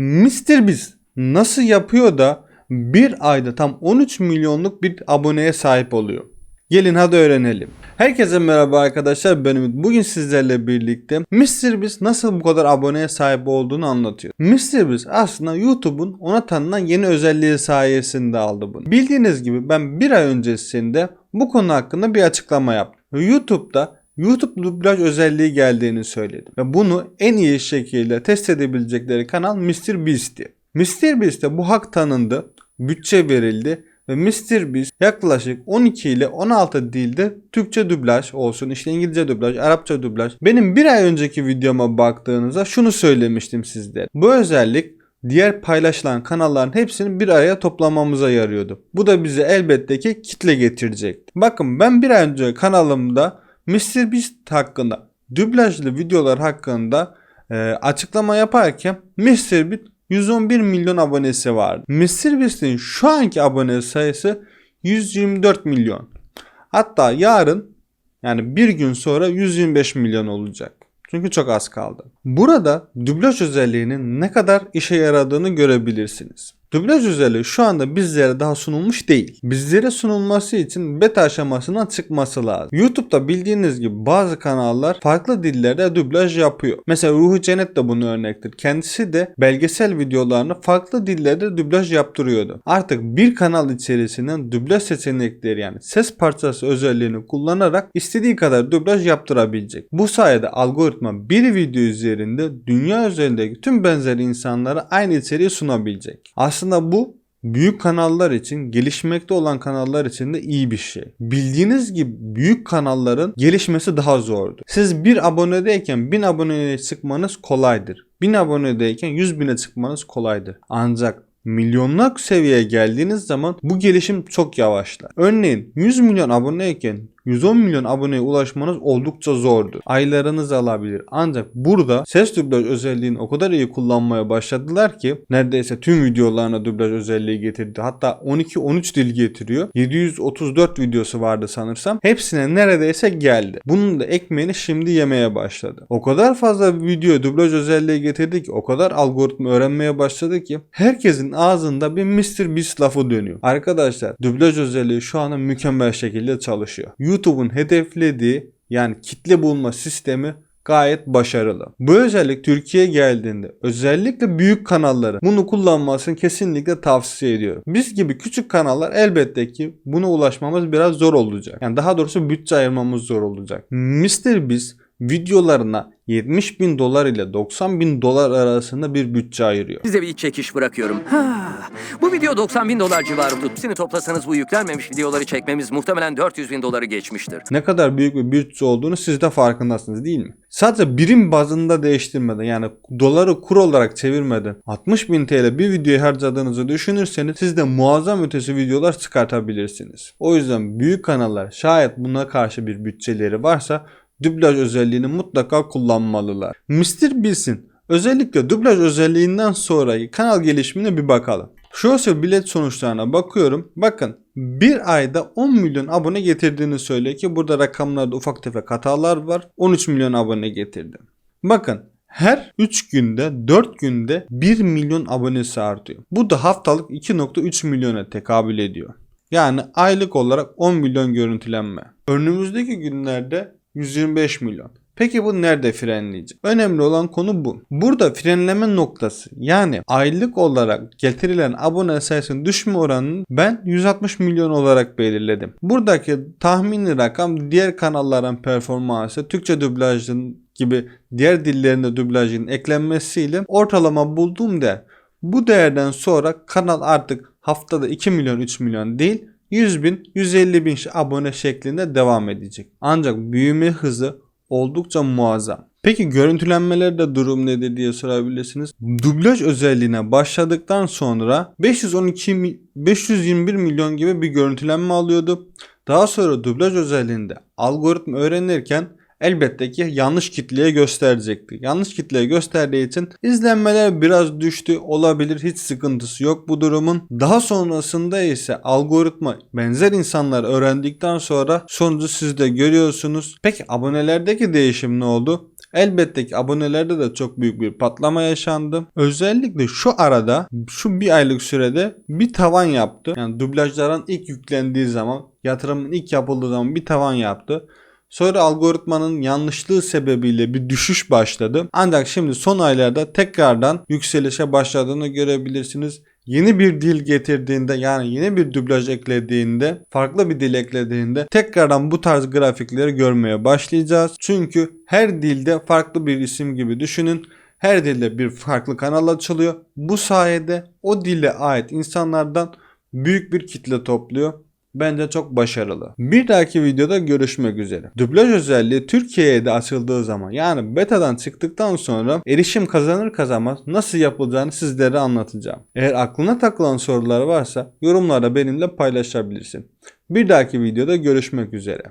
Mr. Biz nasıl yapıyor da bir ayda tam 13 milyonluk bir aboneye sahip oluyor? Gelin hadi öğrenelim. Herkese merhaba arkadaşlar ben Ümit. Bugün sizlerle birlikte Mr. Biz nasıl bu kadar aboneye sahip olduğunu anlatıyor. Mr. Biz aslında YouTube'un ona tanınan yeni özelliği sayesinde aldı bunu. Bildiğiniz gibi ben bir ay öncesinde bu konu hakkında bir açıklama yaptım. YouTube'da YouTube dublaj özelliği geldiğini söyledim. Ve bunu en iyi şekilde test edebilecekleri kanal Mr. Beast'ti. Mr. Beast'e bu hak tanındı, bütçe verildi ve Mr. Beast yaklaşık 12 ile 16 dilde Türkçe dublaj olsun, işte İngilizce dublaj, Arapça dublaj. Benim bir ay önceki videoma baktığınızda şunu söylemiştim sizlere. Bu özellik diğer paylaşılan kanalların hepsini bir araya toplamamıza yarıyordu. Bu da bize elbette ki kitle getirecekti. Bakın ben bir ay önce kanalımda Mr. Beast hakkında, dublajlı videolar hakkında e, açıklama yaparken Mr. Beast 111 milyon abonesi vardı. Mr. Beast'in şu anki abone sayısı 124 milyon. Hatta yarın yani bir gün sonra 125 milyon olacak. Çünkü çok az kaldı. Burada dublaj özelliğinin ne kadar işe yaradığını görebilirsiniz. Dublaj özelliği şu anda bizlere daha sunulmuş değil. Bizlere sunulması için beta aşamasından çıkması lazım. YouTube'da bildiğiniz gibi bazı kanallar farklı dillerde dublaj yapıyor. Mesela Ruhu Cennet de bunu örnektir. Kendisi de belgesel videolarını farklı dillerde dublaj yaptırıyordu. Artık bir kanal içerisinden dublaj seçenekleri yani ses parçası özelliğini kullanarak istediği kadar dublaj yaptırabilecek. Bu sayede algoritma bir video üzerinde dünya üzerindeki tüm benzer insanlara aynı içeriği sunabilecek. Aslında bu büyük kanallar için, gelişmekte olan kanallar için de iyi bir şey. Bildiğiniz gibi büyük kanalların gelişmesi daha zordur. Siz bir abonedeyken 1000 aboneye çıkmanız kolaydır. 1000 abonedeyken 100 bine çıkmanız kolaydır. Ancak milyonluk seviyeye geldiğiniz zaman bu gelişim çok yavaşlar. Örneğin 100 milyon aboneyken 110 milyon aboneye ulaşmanız oldukça zordur. Aylarınız alabilir. Ancak burada ses dublaj özelliğini o kadar iyi kullanmaya başladılar ki neredeyse tüm videolarına dublaj özelliği getirdi. Hatta 12-13 dil getiriyor. 734 videosu vardı sanırsam. Hepsine neredeyse geldi. Bunun da ekmeğini şimdi yemeye başladı. O kadar fazla video dublaj özelliği getirdi ki o kadar algoritma öğrenmeye başladı ki herkesin ağzında bir Mr. Beast lafı dönüyor. Arkadaşlar dublaj özelliği şu anda mükemmel şekilde çalışıyor. YouTube'un hedeflediği yani kitle bulma sistemi gayet başarılı. Bu özellik Türkiye'ye geldiğinde özellikle büyük kanalları bunu kullanmasını kesinlikle tavsiye ediyorum. Biz gibi küçük kanallar elbette ki buna ulaşmamız biraz zor olacak. Yani daha doğrusu bütçe ayırmamız zor olacak. Mr. Videolarına 70 bin dolar ile 90 bin dolar arasında bir bütçe ayırıyor. Size bir çekiş bırakıyorum. Ha, bu video 90 bin dolar civarında. Hepsini toplasanız bu yüklenmemiş videoları çekmemiz muhtemelen 400 bin doları geçmiştir. Ne kadar büyük bir bütçe olduğunu siz de farkındasınız değil mi? Sadece birim bazında değiştirmeden yani doları kur olarak çevirmeden 60 bin TL bir videoya harcadığınızı düşünürseniz siz de muazzam ötesi videolar çıkartabilirsiniz. O yüzden büyük kanallar şayet buna karşı bir bütçeleri varsa dublaj özelliğini mutlaka kullanmalılar. Mr. Beast'in özellikle dublaj özelliğinden sonraki kanal gelişimine bir bakalım. Social bilet sonuçlarına bakıyorum. Bakın bir ayda 10 milyon abone getirdiğini söylüyor ki burada rakamlarda ufak tefek hatalar var. 13 milyon abone getirdi. Bakın her 3 günde 4 günde 1 milyon abonesi artıyor. Bu da haftalık 2.3 milyona tekabül ediyor. Yani aylık olarak 10 milyon görüntülenme. Önümüzdeki günlerde 125 milyon. Peki bu nerede frenleyecek? Önemli olan konu bu. Burada frenleme noktası yani aylık olarak getirilen abone sayısının düşme oranını ben 160 milyon olarak belirledim. Buradaki tahmini rakam diğer kanalların performansı, Türkçe dublajın gibi diğer dillerinde dublajın eklenmesiyle ortalama bulduğumda bu değerden sonra kanal artık haftada 2 milyon 3 milyon değil 100 bin 150 bin abone şeklinde devam edecek. Ancak büyüme hızı oldukça muazzam. Peki görüntülenmelerde durum nedir diye sorabilirsiniz. Dublaj özelliğine başladıktan sonra 512 mi- 521 milyon gibi bir görüntülenme alıyordu. Daha sonra dublaj özelliğinde algoritma öğrenirken elbette ki yanlış kitleye gösterecekti. Yanlış kitleye gösterdiği için izlenmeler biraz düştü olabilir hiç sıkıntısı yok bu durumun. Daha sonrasında ise algoritma benzer insanlar öğrendikten sonra sonucu siz de görüyorsunuz. Peki abonelerdeki değişim ne oldu? Elbette ki abonelerde de çok büyük bir patlama yaşandı. Özellikle şu arada şu bir aylık sürede bir tavan yaptı. Yani dublajların ilk yüklendiği zaman yatırımın ilk yapıldığı zaman bir tavan yaptı. Sonra algoritmanın yanlışlığı sebebiyle bir düşüş başladı. Ancak şimdi son aylarda tekrardan yükselişe başladığını görebilirsiniz. Yeni bir dil getirdiğinde yani yeni bir dublaj eklediğinde farklı bir dil eklediğinde tekrardan bu tarz grafikleri görmeye başlayacağız. Çünkü her dilde farklı bir isim gibi düşünün. Her dilde bir farklı kanal açılıyor. Bu sayede o dile ait insanlardan büyük bir kitle topluyor. Bence çok başarılı. Bir dahaki videoda görüşmek üzere. Dublaj özelliği Türkiye'ye de açıldığı zaman yani betadan çıktıktan sonra erişim kazanır kazanmaz nasıl yapılacağını sizlere anlatacağım. Eğer aklına takılan sorular varsa yorumlarda benimle paylaşabilirsin. Bir dahaki videoda görüşmek üzere.